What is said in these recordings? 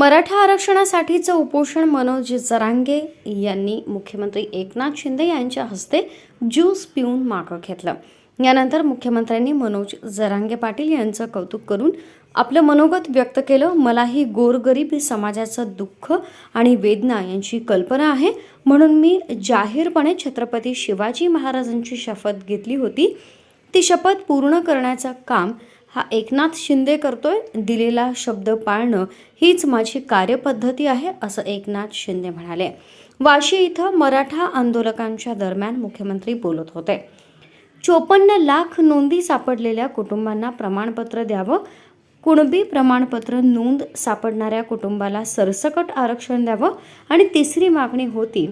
मराठा आरक्षणासाठीचं उपोषण मनोज जरांगे यांनी मुख्यमंत्री एकनाथ शिंदे यांच्या हस्ते ज्यूस पिऊन मागं घेतलं. यानंतर मुख्यमंत्र्यांनी मनोज जरांगे पाटील यांचं कौतुक करून आपलं मनोगत व्यक्त केलं. मलाही गोरगरीब समाजाचं दुःख आणि वेदना यांची कल्पना आहे. म्हणून मी जाहीरपणे छत्रपती शिवाजी महाराजांची शपथ घेतली होती. ती शपथ पूर्ण करण्याचं काम हा एकनाथ शिंदे करतोय दिलेला शब्द पाळणं हीच माझी कार्यपद्धती आहे असं एकनाथ शिंदे म्हणाले. वाशी इथं मराठा आंदोलकांच्या दरम्यान मुख्यमंत्री बोलत होते. चोपन्न लाख नोंदी सापडलेल्या कुटुंबांना प्रमाणपत्र द्यावं कुणबी प्रमाणपत्र नोंद सापडणाऱ्या कुटुंबाला सरसकट आरक्षण द्यावं आणि तिसरी मागणी होती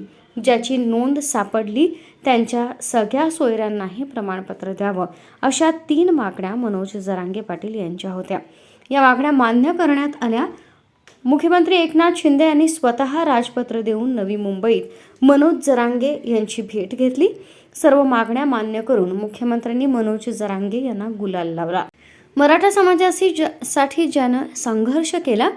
ज्याची नोंद सापडली त्यांच्या सगळ्या सोयऱ्यांनाही प्रमाणपत्र द्यावं. अशा तीन मागण्या मनोज जरांगे पाटील यांच्या होत्या. या मागण्या मान्य करण्यात आल्या. मुख्यमंत्री एकनाथ शिंदे यांनी स्वतः राजपत्र देऊन नवी मुंबईत मनोज जरांगे यांची भेट घेतली. सर्व मागण्या मान्य करून मुख्यमंत्र्यांनी मनोज जरांगे यांना गुलाल लावला. मराठा समाजाशी ज साठी ज्यानं संघर्ष केला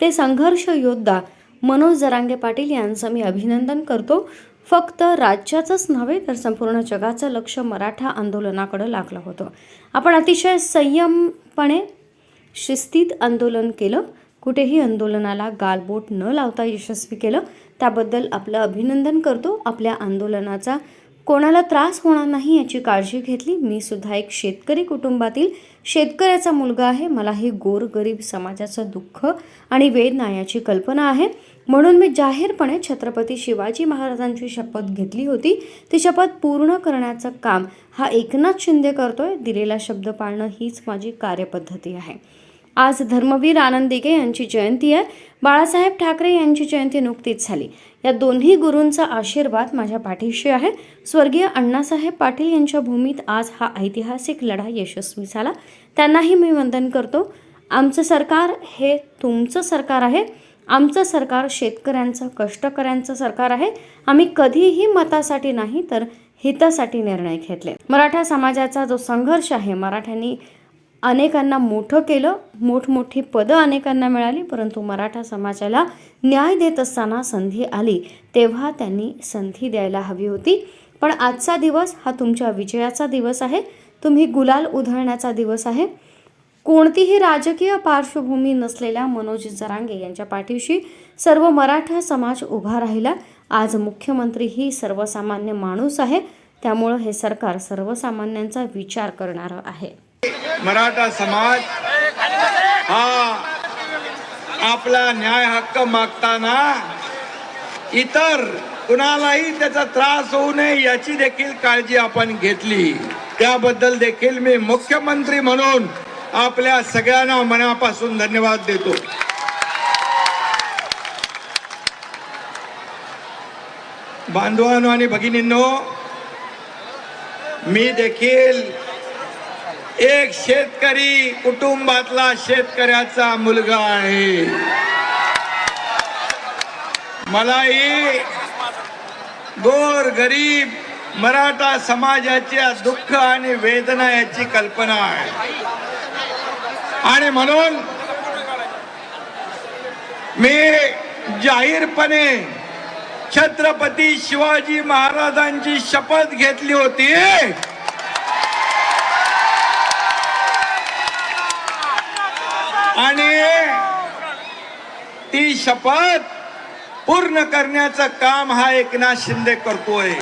ते संघर्ष योद्धा मनोज जरांगे पाटील यांचं मी अभिनंदन करतो. फक्त राज्याचंच नव्हे तर संपूर्ण जगाचं लक्ष मराठा आंदोलनाकडं लागलं होतं. आपण अतिशय संयमपणे शिस्तीत आंदोलन केलं. कुठेही आंदोलनाला गालबोट न लावता यशस्वी केलं. त्याबद्दल आपलं अभिनंदन करतो. आपल्या आंदोलनाचा कोणाला त्रास होणार नाही याची काळजी घेतली. मी सुद्धा एक शेतकरी कुटुंबातील शेतकऱ्याचा मुलगा आहे. मला हे गोरगरीब समाजाचं दुःख आणि वेदना याची कल्पना आहे. म्हणून मी जाहीरपणे छत्रपती शिवाजी महाराजांची शपथ घेतली होती. ती शपथ पूर्ण करण्याचं काम हा एकनाथ शिंदे करतोय. दिलेला शब्द पाळणं हीच माझी कार्यपद्धती आहे. आज धर्मवीर आनंद दिघे यांची जयंती आहे. बाळासाहेब ठाकरे यांची जयंती नुकतीच झाली. या दोन्ही गुरूंचा आशीर्वाद माझ्या पाठीशी आहे. स्वर्गीय अण्णासाहेब पाटील यांच्या भूमीत आज हा ऐतिहासिक लढा यशस्वी झाला. त्यांनाही मी वंदन करतो. आमचं सरकार हे तुमचं सरकार आहे. आमचं सरकार शेतकऱ्यांचं कष्टकऱ्यांचं सरकार आहे. आम्ही कधीही मतासाठी नाही तर हितासाठी निर्णय घेतले. मराठा समाजाचा जो संघर्ष आहे मराठ्यांनी अनेकांना मोठं केलं मोठमोठी पदं अनेकांना मिळाली परंतु मराठा समाजाला न्याय देत असताना संधी आली तेव्हा त्यांनी संधी द्यायला हवी होती. पण आजचा दिवस हा तुमच्या विजयाचा दिवस आहे. तुम्ही गुलाल उधळण्याचा दिवस आहे. कोणतीही राजकीय पार्श्वभूमी नसलेल्या मनोज जरांगे यांच्या पाठीशी सर्व मराठा समाज उभा राहिला. आज मुख्यमंत्री ही सर्वसामान्य माणूस आहे. त्यामुळं हे सरकार सर्वसामान्यांचा विचार करणारं आहे. मराठा समाज हा आपला न्याय हक्क मागताना इतर कुणालाही त्याचा त्रास होऊ नये याची देखील काळजी आपण घेतली. त्याबद्दल देखील मी मुख्यमंत्री म्हणून आपल्या सगळ्यांना मनापासून धन्यवाद देतो. बांधवांनो आणि भगिनींनो मी देखील एक शेतकरी कुटुंबातला शेतकऱ्याचा मुलगा आहे. मलाही गोर गरीब मराठा समाजाच्या दुःख आणि वेदना याची कल्पना आहे. आणि म्हणून मी जाहीरपणे छत्रपती शिवाजी महाराजांची शपथ घेतली होती. आणि ती शपथ पूर्ण करण्याचं काम हा एकनाथ शिंदे करतोय.